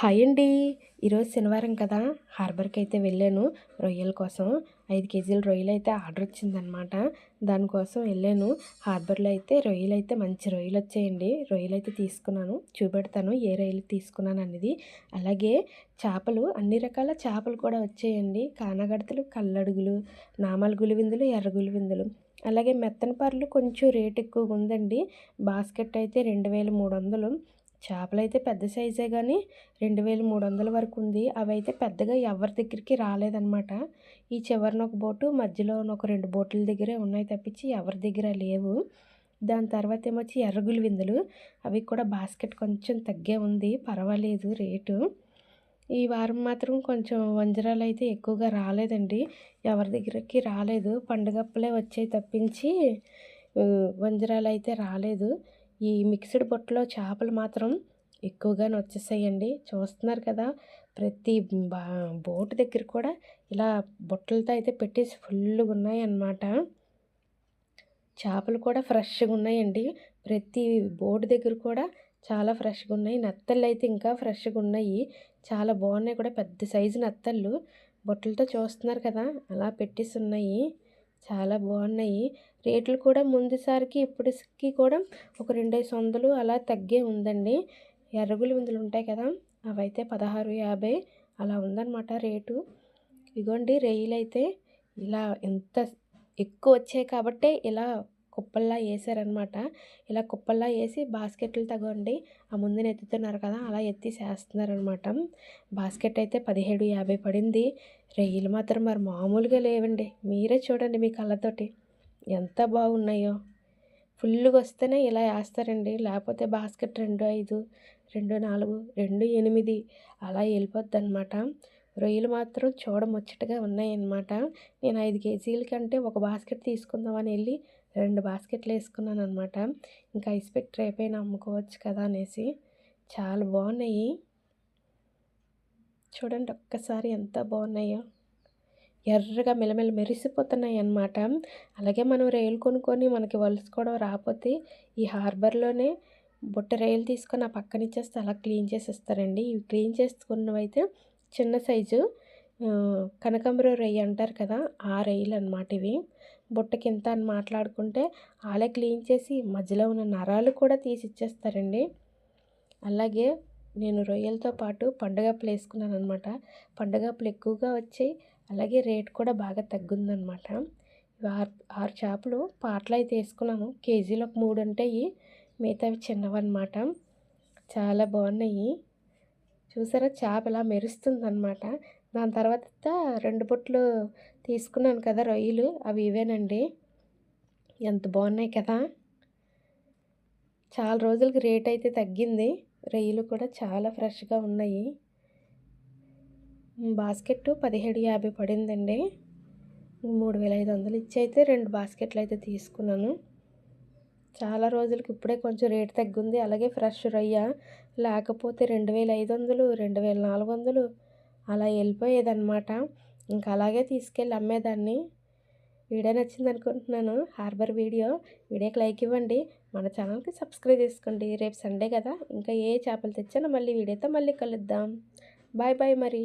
Hi అండి. ఈరోజు శనివారం కదా హార్బర్కి అయితే వెళ్ళాను రొయ్యల కోసం. ఐదు కేజీల రొయ్యలు అయితే ఆర్డర్ వచ్చిందనమాట దానికోసం వెళ్ళాను. హార్బర్లో అయితే రొయ్యలు అయితే మంచి రొయ్యలు వచ్చాయండి. రొయ్యలు అయితే తీసుకున్నాను. చూపెడతాను ఏ రొయ్యలు తీసుకున్నాను అనేది అలాగే చేపలు అన్ని రకాల చేపలు కూడా వచ్చాయండి. కానగడతలు కల్లడుగులు నామల్ గులివిందులు ఎర్ర గులివిందులు అలాగే మెత్తన పర్లు కొంచెం రేట్ ఎక్కువగా ఉందండి. బాస్కెట్ అయితే రెండు వేల మూడు వందలు. చేపలు అయితే పెద్ద సైజే కానీ రెండు వేల మూడు వందల వరకు ఉంది అవి అయితే పెద్దగా ఎవరి దగ్గరికి రాలేదన్నమాట. ఈ చివరిన ఒక బోటు మధ్యలో ఒక రెండు బోట్ల దగ్గరే ఉన్నాయి తప్పించి ఎవరి దగ్గర లేవు. దాని తర్వాత ఏమొచ్చి ఎర్రగులు విందులు. అవి కూడా బాస్కెట్ కొంచెం తగ్గే ఉంది. పర్వాలేదు రేటు. ఈ వారం మాత్రం కొంచెం వంజరాలు అయితే ఎక్కువగా రాలేదండి. ఎవరి దగ్గరికి రాలేదు. పండుగప్పులే వచ్చాయి తప్పించి వంజరాలు అయితే రాలేదు. ఈ మిక్స్డ్ బుట్టలో చేపలు మాత్రం ఎక్కువగానే వచ్చేసాయండి. చూస్తున్నారు కదా ప్రతి బా బోటు దగ్గర కూడా ఇలా బుట్టలతో అయితే పెట్టేసి ఫుల్గా ఉన్నాయి అన్నమాట చేపలు కూడా ఫ్రెష్గా ఉన్నాయండి. ప్రతి బోటు దగ్గర కూడా చాలా ఫ్రెష్గా ఉన్నాయి. నత్తళ్ళు అయితే ఇంకా ఫ్రెష్గా ఉన్నాయి. చాలా బాగున్నాయి కూడా పెద్ద సైజు నత్తళ్ళు. బొట్టలతో చూస్తున్నారు కదా అలా పెట్టేసి ఉన్నాయి. చాలా బాగున్నాయి. రేట్లు కూడా ముందుసారికి ఇప్పటికి కూడా ఒక రెండేసి వందలు అలా తగ్గే ఉందండి. ఎర్రగులి విందులు ఉంటాయి కదా అవైతే పదహారు యాభై అలా ఉందన్నమాట రేటు. ఇగోండి రేయిలు అయితే ఇలా ఎంత ఎక్కువ వచ్చాయి కాబట్టే ఇలా కుప్పల్లా వేసారనమాట ఇలా కుప్పల్లా వేసి బాస్కెట్లు తగండి ఆ ముందున ఎత్తుతున్నారు కదా అలా ఎత్తి చేస్తున్నారనమాట బాస్కెట్ అయితే పదిహేడు యాభై పడింది. రొయ్యలు మాత్రం మరి మామూలుగా లేవండి. మీరే చూడండి మీ కళ్ళతోటి. ఎంత బాగున్నాయో. ఫుల్గా వస్తేనే ఇలా వేస్తారండి. లేకపోతే బాస్కెట్ రెండు ఐదు రెండు నాలుగు రెండు ఎనిమిది అలా వెళ్ళిపోద్ది అనమాట రొయ్యలు మాత్రం చూడముచ్చటగా ఉన్నాయన్నమాట. నేను ఐదు కేజీల కంటే ఒక బాస్కెట్ తీసుకుందామని వెళ్ళి రెండు బాస్కెట్లు వేసుకున్నాను అనమాట ఇంకా ఐస్ పెట్టి రేపైనా అమ్ముకోవచ్చు కదా అనేసి. చాలా బాగున్నాయి. చూడండి ఒక్కసారి ఎంత బాగున్నాయో. ఎర్రగా మెలమెల మెరిసిపోతున్నాయి అన్నమాట. అలాగే మనం రైలు కొనుక్కొని మనకి వలుసుకోవడం రాకపోతే ఈ హార్బర్లోనే బుట్ట రైలు తీసుకొని ఆ పక్కన ఇచ్చేస్తే అలా క్లీన్ చేసి ఇస్తారండి ఇవి క్లీన్ చేసుకున్నవైతే చిన్న సైజు కనకాంబరం రొయ్య అంటారు కదా ఆ రొయ్యలు అనమాట ఇవి. బుట్టకింత అని మాట్లాడుకుంటే వాళ్ళే క్లీన్ చేసి మధ్యలో ఉన్న నరాలు కూడా తీసి ఇచ్చేస్తారండి అలాగే నేను రొయ్యలతో పాటు పండుగప్పులు వేసుకున్నాను అనమాట పండుగప్పులు ఎక్కువగా వచ్చాయి. అలాగే రేట్ కూడా బాగా తగ్గుందనమాట ఆరు ఆరు చేపలు పాటలు అయితే వేసుకున్నాను. కేజీలో ఒక మూడు ఉంటాయి. మిగతావి చిన్నవన్నమాట. చాలా బాగున్నాయి. చూసారా? చేప ఇలా మెరుస్తుందన్నమాట. దాని తర్వాత రెండు బొట్లు తీసుకున్నాను కదా రొయ్యలు. అవి ఇవేనండి. ఎంత బాగున్నాయి కదా. చాలా రోజులకి రేట్ అయితే తగ్గింది. రొయ్యలు కూడా చాలా ఫ్రెష్గా ఉన్నాయి. బాస్కెట్ పదిహేడు యాభై పడిందండి. మూడు వేల ఐదు వందలు ఇచ్చి అయితే రెండు బాస్కెట్లు అయితే తీసుకున్నాను. చాలా రోజులకి ఇప్పుడే కొంచెం రేట్ తగ్గింది. అలాగే ఫ్రెష్ రొయ్య లేకపోతే రెండు వేల ఐదు వందలు రెండు వేల నాలుగు వందలు అలా వెళ్ళిపోయేదన్నమాట. ఇంకా అలాగే తీసుకెళ్ళి అమ్మేదాన్ని. వీడియో నచ్చింది అనుకుంటున్నాను. Harbour video. వీడియోకి లైక్ ఇవ్వండి. మన ఛానల్కి సబ్స్క్రైబ్ చేసుకోండి. రేపు సండే కదా. ఇంకా ఏ చేపలు తెచ్చానో మళ్ళీ వీడియోతో మళ్ళీ కలుద్దాం. బాయ్ బాయ్ మరి.